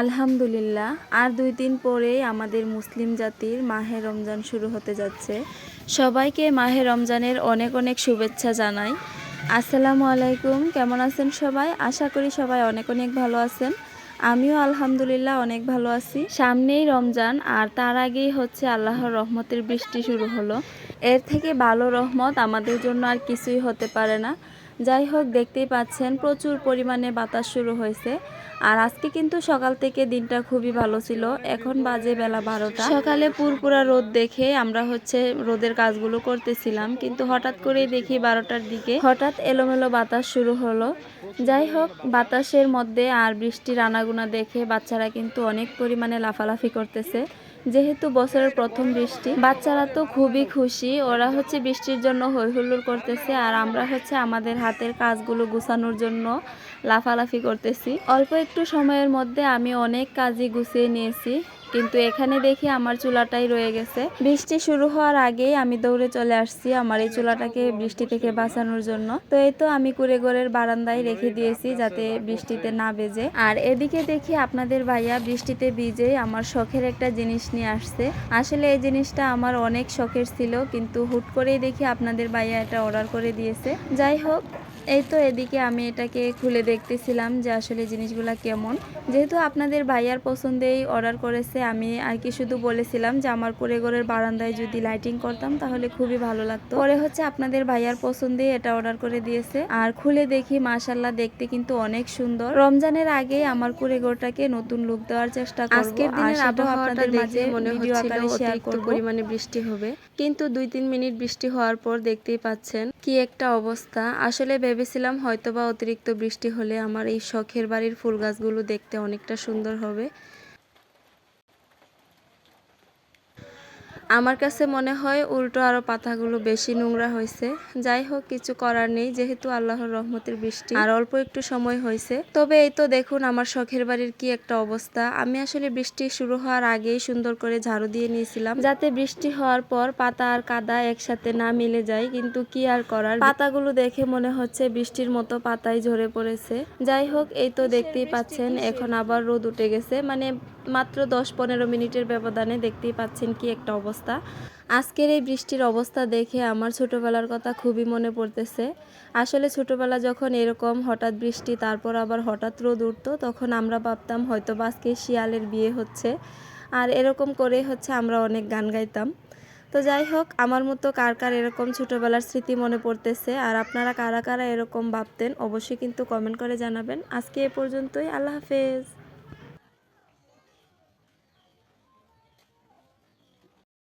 আলহামদুলিল্লাহ। আর দুই দিন পরেই আমাদের মুসলিম জাতির মাহে রমজান শুরু হতে যাচ্ছে। সবাইকে মাহে রমজানের অনেক অনেক শুভেচ্ছা জানাই। আসসালামু আলাইকুম, কেমন আছেন সবাই? আশা করি সবাই অনেক অনেক ভালো আছেন। আমিও আলহামদুলিল্লাহ অনেক ভালো আছি। সামনেই রমজান, আর তার আগেই হচ্ছে আল্লাহর রহমতের বৃষ্টি শুরু হলো। এর থেকে ভালো রহমত আমাদের জন্য আর কিছুই হতে পারে না। যাই হোক দেখতেই পাচ্ছেন প্রচুর পরিমাণে বাতাস শুরু হয়েছে। আর আজকে কিন্তু সকাল থেকে দিনটা খুবই ভালো ছিল। এখন বাজে বেলা বারোটা। সকালে পুরপুরা রোদ দেখে আমরা হচ্ছে রোদের কাজগুলো করতেছিলাম। কিন্তু হঠাৎ করেই দেখি বারোটার দিকে হঠাৎ এলোমেলো বাতাস শুরু হলো। যাই হোক বাতাসের মধ্যে আর বৃষ্টির আনাগুনা দেখে বাচ্চারা কিন্তু অনেক পরিমাণে লাফালাফি করতেছে। যেহেতু বছরের প্রথম বৃষ্টি, বাচ্চারা তো খুবই খুশি। ওরা হচ্ছে বৃষ্টির জন্য হৈহুল্লোর করতেছে আর আমরা হচ্ছে আমাদের হাতের কাজগুলো গুছানোর জন্য লাফালাফি করতেছি। অল্প একটু সময়ের মধ্যে আমি অনেক কাজই গুছিয়ে নিয়েছি। কিন্তু এখানে দেখি আমার চুলাটাই রয়ে গেছে। বৃষ্টি শুরু হওয়ার আগেই আমি দৌড়ে চলে আসছি আমার এই চুলাটাকে বৃষ্টি থেকে বাঁচানোর জন্য। তো এই তো আমি কুড়েঘরের বারান্দায় রেখে দিয়েছি যাতে বৃষ্টিতে না বেজে। আর এদিকে দেখি আপনাদের ভাইয়া বৃষ্টিতে ভিজে আমার শখের একটা জিনিস নিয়ে আসছে। আসলে এই জিনিসটা আমার অনেক শখের ছিল, কিন্তু হুট করেই দেখি আপনাদের ভাইয়া এটা অর্ডার করে দিয়েছে। যাই হোক এই তো এদিকে আমি এটাকে খুলে দেখতেছিলাম যে আসলে জিনিসগুলা কেমন। যেহেতু আপনাদের ভাইয়ার পছন্দেই অর্ডার করেছে আমি আর কি শুধু বলেছিলাম যে আমার কুড়েঘরের বারান্দায় যদি লাইটিং করতাম তাহলে খুবই ভালো লাগতো। পরে হচ্ছে আপনাদের ভাইয়ার পছন্দেই এটা অর্ডার করে দিয়েছে। আর খুলে দেখি মাশাল্লাহ দেখতে কিন্তু অনেক সুন্দর। রমজানের আগে আমার কুড়ে ঘরটাকে নতুন লুক দেওয়ার চেষ্টা করব। আজকের দিনের আবহাওয়াটা দেখে মনে ভিডিও হচ্ছিল আকারে শেয়ার অতিরিক্ত পরিমাণে বৃষ্টি হবে। কিন্তু দুই তিন মিনিট বৃষ্টি হওয়ার পর দেখতেই পাচ্ছেন কি একটা অবস্থা। আসলে ভেবেছিলাম হয়তোবা অতিরিক্ত বৃষ্টি হলে আমার এই শখের বাড়ির ফুল গাছগুলো দেখতে অনেকটা সুন্দর হবে। আমার কাছে মনে হয় উল্টো আরও পাতাগুলো বেশি নোংরা হয়েছে। যাই হোক, কিছু করার নেই, যেহেতু আল্লাহর রহমতের বৃষ্টি। আর অল্প একটু সময় হয়েছে। তবে এই তো দেখুন, আমার শখের বাড়ির কি একটা অবস্থা। আমি আসলে বৃষ্টি শুরু হওয়ার আগেই সুন্দর করে ঝাড়ু দিয়ে নিয়েছিলাম। যাতে বৃষ্টি হওয়ার পর পাতা আর কাদা একসাথে না মিলে যায়, কিন্তু কি আর করার? পাতাগুলো দেখে মনে হচ্ছে বৃষ্টির মতো পাতাই ঝরে পড়েছে। যাই হোক, এই তো দেখতেই পাচ্ছেন, এখন আবার রোদ উঠে গেছে। মানে মাত্র দশ পনেরো মিনিটের ব্যবধানে দেখতেই পাচ্ছেন কি একটা অবস্থা। আজকের এই বৃষ্টির অবস্থা দেখে আমার ছোটবেলার কথা খুবই মনে পড়তেছে। আসলে ছোটবেলা যখন এরকম হঠাৎ বৃষ্টি, তারপর আবার হঠাৎ রোদ উঠতো, তখন আমরা ভাবতাম হয়তো বা আজকে শিয়ালের বিয়ে হচ্ছে। আর এরকম করে হচ্ছে আমরা অনেক গান গাইতাম। তো যাই হোক, আমার মতো কার কার এরকম ছোটবেলার স্মৃতি মনে পড়তেছে, আর আপনারা কারা কারা এরকম ভাবতেন, অবশ্যই কিন্তু কমেন্ট করে জানাবেন। আজকে এ পর্যন্তই, আল্লাহ হাফেজ।